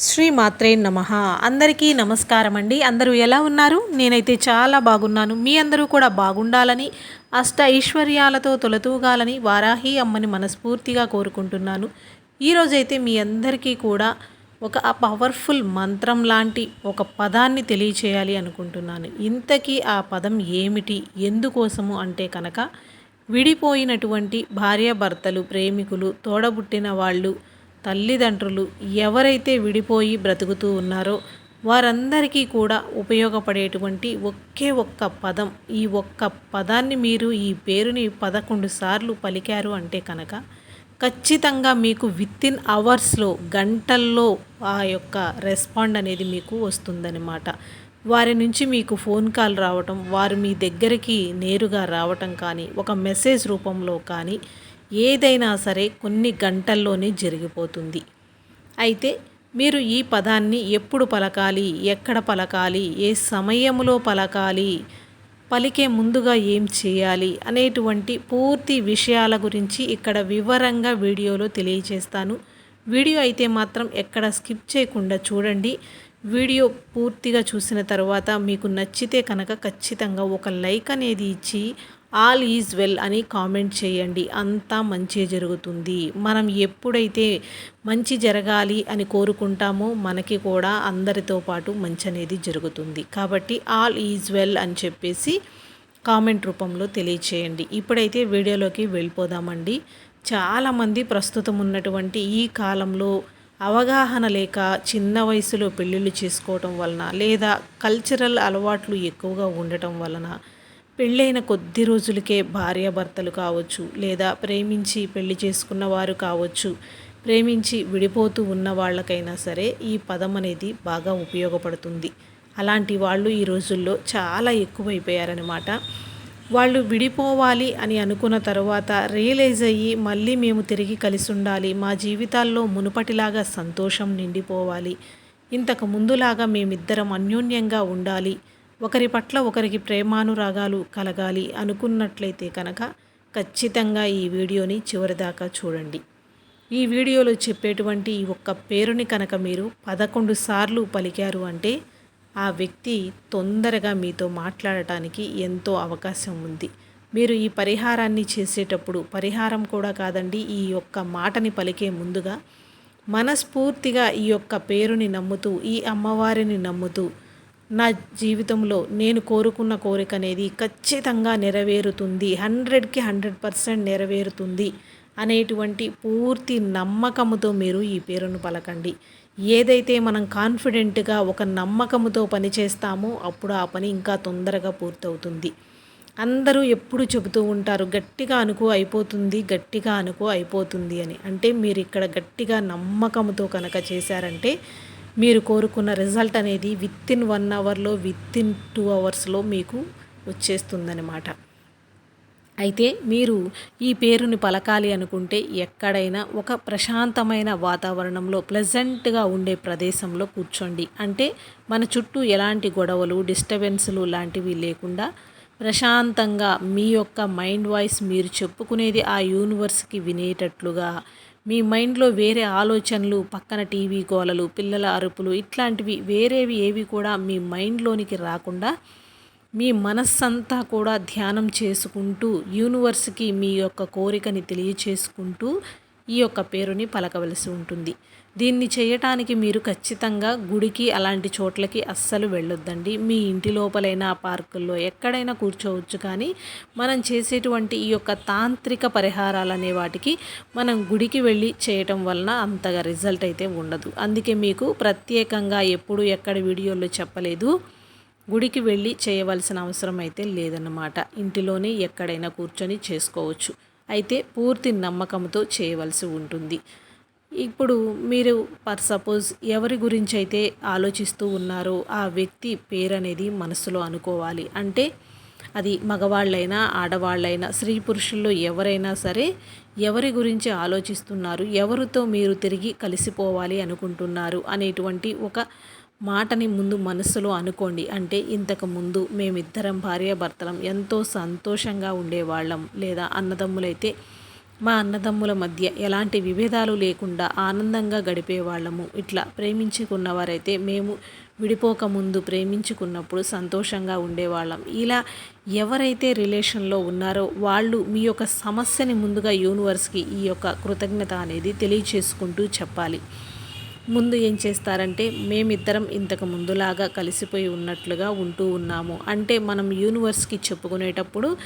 శ్రీ మాత్రే నమ. అందరికీ నమస్కారం అండి అందరూ ఎలా ఉన్నారు? నేనైతే చాలా బాగున్నాను. మీ అందరూ కూడా బాగుండాలని అష్ట ఐశ్వర్యాలతో తొలతూగాలని వారాహి అమ్మని మనస్ఫూర్తిగా కోరుకుంటున్నాను. ఈరోజైతే మీ అందరికీ కూడా ఒక పవర్ఫుల్ మంత్రం లాంటి ఒక పదాన్ని తెలియచేయాలి అనుకుంటున్నాను. ఇంతకీ ఆ పదం ఏమిటి? ఎందుకోసము అంటే కనుక విడిపోయినటువంటి భార్యాభర్తలు ప్రేమికులు తోడబుట్టిన వాళ్ళు తల్లిదండ్రులు ఎవరైతే విడిపోయి బ్రతుకుతూ ఉన్నారో వారందరికీ కూడా ఉపయోగపడేటువంటి ఒకే ఒక్క పదం. ఈ ఒక్క పదాన్ని మీరు ఈ పేరుని పదకొండు సార్లు పలికారు అంటే కనుక ఖచ్చితంగా మీకు వితిన్ అవర్స్లో గంటల్లో ఆ యొక్క రెస్పాండ్ అనేది మీకు వస్తుందన్నమాట. వారి నుంచి మీకు ఫోన్ కాల్ రావటం వారు మీ దగ్గరికి నేరుగా రావటం కానీ ఒక మెసేజ్ రూపంలో కానీ ఏదైనా సరే కొన్ని గంటల్లోనే జరిగిపోతుంది. అయితే మీరు ఈ పదాన్ని ఎప్పుడు పలకాలి ఎక్కడ పలకాలి ఏ సమయంలో పలకాలి పలికే ముందుగా ఏం చేయాలి అనేటువంటి పూర్తి విషయాల గురించి ఇక్కడ వివరంగా వీడియోలో తెలియజేస్తాను వీడియో అయితే మాత్రం ఎక్కడ స్కిప్ చేయకుండా చూడండి. వీడియో పూర్తిగా చూసిన తర్వాత మీకు నచ్చితే కనుక ఖచ్చితంగా ఒక లైక్ అనేది ఇచ్చి ఆల్ ఈజ్ వెల్ అని కామెంట్ చేయండి. అంతా మంచి జరుగుతుంది. మనం ఎప్పుడైతే మంచి జరగాలి అని కోరుకుంటామో మనకి కూడా అందరితో పాటు మంచి అనేది జరుగుతుంది. కాబట్టి ఆల్ ఈజ్ వెల్ అని చెప్పేసి కామెంట్ రూపంలో తెలియచేయండి. ఇప్పుడైతే వీడియోలోకి వెళ్ళిపోదామండి. చాలామంది ప్రస్తుతం ఉన్నటువంటి ఈ కాలంలో అవగాహన లేక చిన్న వయసులో పెళ్ళిళ్ళు చేసుకోవటం వలన లేదా కల్చరల్ అలవాట్లు ఎక్కువగా ఉండటం వలన పెళ్ళైన కొద్ది రోజులకే భార్యాభర్తలు కావచ్చు లేదా ప్రేమించి పెళ్ళి చేసుకున్న వారు కావచ్చు ప్రేమించి విడిపోతూ ఉన్న వాళ్ళకైనా సరే ఈ పదం అనేది బాగా ఉపయోగపడుతుంది. అలాంటి వాళ్ళు ఈ రోజుల్లో చాలా ఎక్కువైపోయారనమాట వాళ్ళు విడిపోవాలి అని అనుకున్న తర్వాత రియలైజ్ అయ్యి మళ్ళీ మేము తిరిగి కలిసి ఉండాలి మా జీవితాల్లో మునుపటిలాగా సంతోషం నిండిపోవాలి ఇంతకు ముందులాగా మేమిద్దరం అన్యోన్యంగా ఉండాలి ఒకరి పట్ల ఒకరికి ప్రేమానురాగాలు కలగాలి అనుకున్నట్లయితే కనుక ఖచ్చితంగా ఈ వీడియోని చివరిదాకా చూడండి. ఈ వీడియోలో చెప్పేటువంటి ఈ ఒక్క పేరుని కనుక మీరు పదకొండు సార్లు పలికారు అంటే ఆ వ్యక్తి తొందరగా మీతో మాట్లాడటానికి ఎంతో అవకాశం ఉంది. మీరు ఈ పరిహారాన్ని చేసేటప్పుడు పరిహారం కూడా కాదండి ఈ యొక్క మాటని పలికే ముందుగా మనస్ఫూర్తిగా ఈ యొక్క పేరుని నమ్ముతూ ఈ అమ్మవారిని నమ్ముతూ నా జీవితంలో నేను కోరుకున్న కోరిక అనేది ఖచ్చితంగా నెరవేరుతుంది. హండ్రెడ్కి హండ్రెడ్ పర్సెంట్ నెరవేరుతుంది అనేటువంటి పూర్తి నమ్మకముతో మీరు ఈ పేరును పలకండి. ఏదైతే మనం కాన్ఫిడెంట్గా ఒక నమ్మకముతో పని చేస్తామో అప్పుడు ఆ పని ఇంకా తొందరగా పూర్తవుతుంది. అందరూ ఎప్పుడు చెబుతూ ఉంటారు గట్టిగా అనుకో అయిపోతుంది గట్టిగా అనుకో అయిపోతుంది అని. అంటే మీరు ఇక్కడ గట్టిగా నమ్మకంతో కనుక చేశారంటే మీరు కోరుకున్న రిజల్ట్ అనేది విత్ ఇన్ వన్ అవర్లో విత్ ఇన్ టూ అవర్స్లో మీకు వచ్చేస్తుందన్నమాట. అయితే మీరు ఈ పేరుని పలకాలి అనుకుంటే ఎక్కడైనా ఒక ప్రశాంతమైన వాతావరణంలో ప్లెజెంట్గా ఉండే ప్రదేశంలో కూర్చోండి. అంటే మన చుట్టూ ఎలాంటి గొడవలు డిస్టర్బెన్స్లు లాంటివి లేకుండా ప్రశాంతంగా మీ యొక్క మైండ్ వాయిస్ మీరు చెప్పుకునేది ఆ యూనివర్స్కి వినేటట్లుగా మీ మైండ్లో వేరే ఆలోచనలు పక్కన టీవీ గోలలు పిల్లల అరుపులు ఇట్లాంటివి వేరేవి ఏవి కూడా మీ మైండ్లోనికి రాకుండా మీ మనస్సంతా కూడా ధ్యానం చేసుకుంటూ యూనివర్స్కి మీ యొక్క కోరికని తెలియచేసుకుంటూ ఈ యొక్క పేరుని పలకవలసి ఉంటుంది. దీన్ని చేయటానికి మీరు ఖచ్చితంగా గుడికి అలాంటి చోట్లకి అస్సలు వెళ్ళొద్దండి. మీ ఇంటి లోపలైనా పార్కుల్లో ఎక్కడైనా కూర్చోవచ్చు కానీ మనం చేసేటువంటి ఈ యొక్క తాంత్రిక పరిహారాలు అనే వాటికి మనం గుడికి వెళ్ళి చేయటం వలన అంతగా రిజల్ట్ అయితే ఉండదు. అందుకే మీకు ప్రత్యేకంగా ఎప్పుడు ఎక్కడ వీడియోల్లో చెప్పలేదు. గుడికి వెళ్ళి చేయవలసిన అవసరం అయితే లేదన్నమాట. ఇంటిలోనే ఎక్కడైనా కూర్చొని చేసుకోవచ్చు. అయితే పూర్తి నమ్మకంతో చేయవలసి ఉంటుంది. ఇప్పుడు మీరు పర్ సపోజ్ ఎవరి గురించి అయితే ఆలోచిస్తూ ఉన్నారో ఆ వ్యక్తి పేరు అనేది మనసులో అనుకోవాలి. అంటే అది మగవాళ్ళైనా ఆడవాళ్ళైనా స్త్రీ పురుషుల్లో ఎవరైనా సరే ఎవరి గురించి ఆలోచిస్తున్నారు ఎవరితో మీరు తిరిగి కలిసిపోవాలి అనుకుంటున్నారు అనేటువంటి ఒక మాటని ముందు మనసులో అనుకోండి. అంటే ఇంతకు ముందు మేమిద్దరం భార్యాభర్తలం ఎంతో సంతోషంగా ఉండేవాళ్ళం. లేదా అన్నదమ్ములైతే మా అన్నదమ్ముల మధ్య ఎలాంటి విభేదాలు లేకుండా ఆనందంగా గడిపేవాళ్ళము. ఇట్లా ప్రేమించుకున్నవారైతే మేము విడిపోకముందు ప్రేమించుకున్నప్పుడు సంతోషంగా ఉండేవాళ్ళం. ఇలా ఎవరైతే రిలేషన్లో ఉన్నారో వాళ్ళు మీ యొక్క సమస్యని ముందుగా యూనివర్స్కి ఈ యొక్క కృతజ్ఞత అనేది తెలియచేసుకుంటూ చెప్పాలి. ముందు ఏం చేస్తారంటే మేమిద్దరం ఇంతకు ముందులాగా కలిసిపోయి ఉన్నట్లుగా ఉంటూ ఉన్నాము. అంటే మనం యూనివర్స్కి చెప్పుకునేటప్పుడు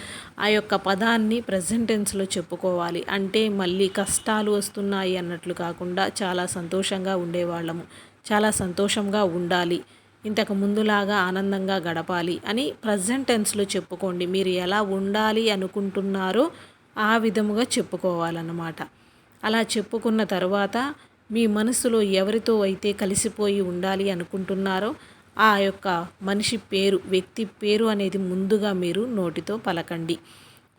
ఆ యొక్క పదాన్ని ప్రజెంటెన్స్లో చెప్పుకోవాలి. అంటే మళ్ళీ కష్టాలు వస్తున్నాయి అన్నట్లు కాకుండా చాలా సంతోషంగా ఉండేవాళ్ళము. చాలా సంతోషంగా ఉండాలి. ఇంతకు ముందులాగా ఆనందంగా గడపాలి అని ప్రజెంట్ టెన్స్లో చెప్పుకోండి. మీరు ఎలా ఉండాలి అనుకుంటున్నారో ఆ విధముగా చెప్పుకోవాలన్నమాట. అలా చెప్పుకున్న తర్వాత మీ మనసులో ఎవరితో అయితే కలిసిపోయి ఉండాలి అనుకుంటున్నారో ఆ యొక్క మనిషి పేరు వ్యక్తి పేరు అనేది ముందుగా మీరు నోటితో పలకండి.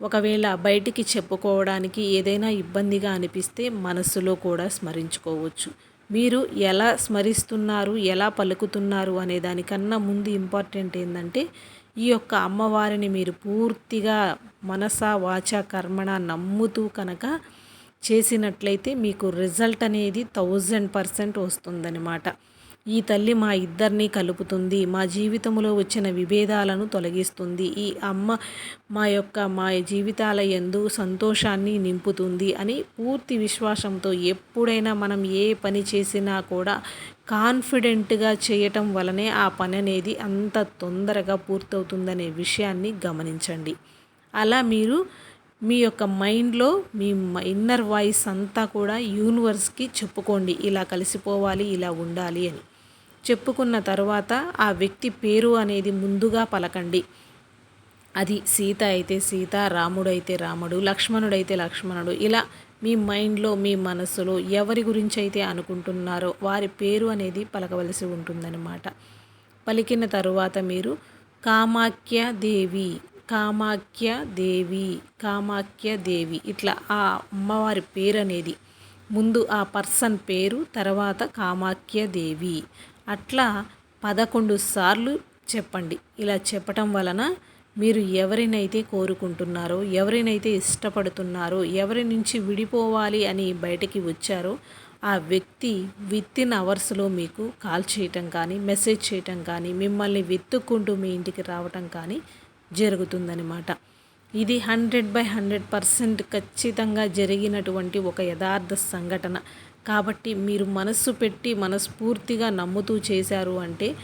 ఒకవేళ బయటికి చెప్పుకోవడానికి ఏదైనా ఇబ్బందిగా అనిపిస్తే మనస్సులో కూడా స్మరించుకోవచ్చు. మీరు ఎలా స్మరిస్తున్నారు ఎలా పలుకుతున్నారు అనే దానికన్నా ముందు ఇంపార్టెంట్ ఏంటంటే ఈ యొక్క అమ్మవారిని మీరు పూర్తిగా మనస వాచ కర్మణ నమ్ముతూ కనుక చేసినట్లయితే మీకు రిజల్ట్ అనేది థౌజండ్ పర్సెంట్ వస్తుందన్నమాట. ఈ తల్లి మా ఇద్దరిని కలుపుతుంది మా జీవితంలో వచ్చిన విభేదాలను తొలగిస్తుంది. ఈ అమ్మ మా యొక్క మా జీవితాల ఎందు సంతోషాన్ని నింపుతుంది అని పూర్తి విశ్వాసంతో ఎప్పుడైనా మనం ఏ పని చేసినా కూడా కాన్ఫిడెంట్గా చేయటం వలనే ఆ పని అనేది అంత తొందరగా పూర్తవుతుందనే విషయాన్ని గమనించండి. అలా మీరు మీ యొక్క మైండ్లో మీ ఇన్నర్ వాయిస్ అంతా కూడా యూనివర్స్కి చెప్పుకోండి. ఇలా కలిసిపోవాలి ఇలా ఉండాలి అని. చెప్పుకున్న తర్వాత ఆ వ్యక్తి పేరు అనేది ముందుగా పలకండి. అది సీత అయితే సీత రాముడు అయితే రాముడు లక్ష్మణుడైతే లక్ష్మణుడు. ఇలా మీ మైండ్లో మీ మనసులో ఎవరి గురించి అయితే అనుకుంటున్నారో వారి పేరు అనేది పలకవలసి ఉంటుందన్నమాట. పలికిన తరువాత మీరు కామాఖ్య దేవి కామాఖ్య దేవి కామాఖ్య దేవి ఇట్లా ఆ అమ్మవారి పేరు అనేది ముందు ఆ పర్సన్ పేరు తర్వాత కామాఖ్య దేవి అట్లా పదకొండు సార్లు చెప్పండి. ఇలా చెప్పటం వలన మీరు ఎవరినైతే కోరుకుంటున్నారో ఎవరినైతే ఇష్టపడుతున్నారో ఎవరి నుంచి విడిపోవాలి అని బయటికి వచ్చారో ఆ వ్యక్తి విత్ ఇన్ అవర్స్లో మీకు కాల్ చేయటం కానీ మెసేజ్ చేయటం కానీ మిమ్మల్ని వెతుక్కుంటూ మీ ఇంటికి రావటం కానీ జరుగుతుందనమాట ఇది హండ్రెడ్ బై హండ్రెడ్ పర్సెంట్ ఖచ్చితంగా జరిగినటువంటి ఒక యథార్థ సంఘటన. కాబట్టి మీరు మనస్సు పెట్టి మనస్ఫూర్తిగా నమ్ముతూ చేశారు అంటే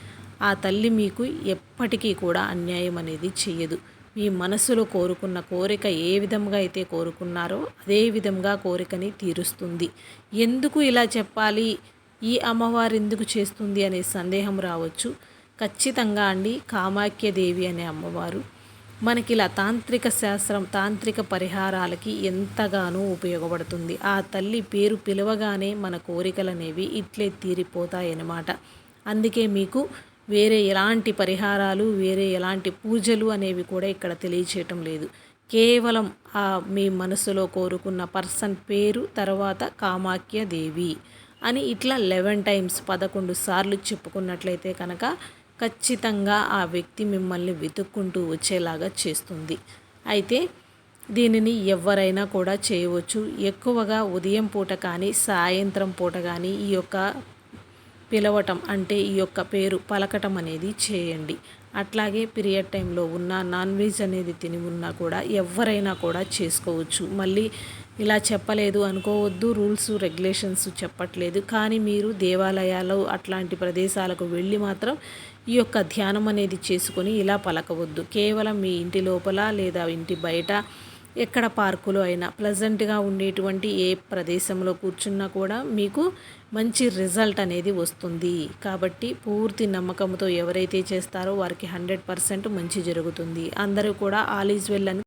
ఆ తల్లి మీకు ఎప్పటికీ కూడా అన్యాయం అనేది చేయదు మీ మనసులో కోరుకున్న కోరిక ఏ విధంగా అయితే కోరుకున్నారో అదే విధంగా కోరికని తీరుస్తుంది. ఎందుకు ఇలా చెప్పాలి? ఈ అమ్మవారు ఎందుకు చేస్తుంది అనే సందేహం రావచ్చు. ఖచ్చితంగా అండి కామాఖ్యదేవి అనే అమ్మవారు మనకి ఇలా తాంత్రిక శాస్త్రం తాంత్రిక పరిహారాలకి ఎంతగానో ఉపయోగపడుతుంది. ఆ తల్లి పేరు పిలవగానే మన కోరికలు అనేవి ఇట్లే తీరిపోతాయన్నమాట. అందుకే మీకు వేరే ఎలాంటి పరిహారాలు వేరే ఎలాంటి పూజలు అనేవి కూడా ఇక్కడ తెలియచేయటం లేదు. కేవలం ఆ మీ మనసులో కోరుకున్న పర్సన్ పేరు తర్వాత కామాఖ్య దేవి అని ఇట్లా లెవెన్ టైమ్స్ పదకొండు సార్లు చెప్పుకున్నట్లయితే కనుక ఖచ్చితంగా ఆ వ్యక్తి మిమ్మల్ని వెతుక్కుంటూ వచ్చేలాగా చేస్తుంది. అయితే దీనిని ఎవరైనా కూడా చేయవచ్చు. ఎక్కువగా ఉదయం పూట కానీ సాయంత్రం పూట కానీ ఈ యొక్క పిలవటం అంటే ఈ యొక్క పేరు పలకటం అనేది చేయండి. అట్లాగే పీరియడ్ టైంలో ఉన్న నాన్ వెజ్ అనేది తిని ఉన్నా కూడా ఎవరైనా కూడా చేసుకోవచ్చు. మళ్ళీ ఇలా చెప్పలేదు అనుకోవద్దు రూల్స్ రెగ్యులేషన్స్ చెప్పట్లేదు. కానీ మీరు దేవాలయాలు అట్లాంటి ప్రదేశాలకు వెళ్ళి మాత్రం ఈ యొక్క ధ్యానం అనేది చేసుకొని ఇలా పలకవద్దు. కేవలం మీ ఇంటి లోపల లేదా ఇంటి బయట ఎక్కడ పార్కులో అయినా ప్లజెంట్గా ఉండేటువంటి ఏ ప్రదేశంలో కూర్చున్నా కూడా మీకు మంచి రిజల్ట్ అనేది వస్తుంది. కాబట్టి పూర్తి నమ్మకంతో ఎవరైతే చేస్తారో వారికి హండ్రెడ్ పర్సెంట్ మంచి జరుగుతుంది. అందరూ కూడా ఆల్ ఈజ్ వెల్ అని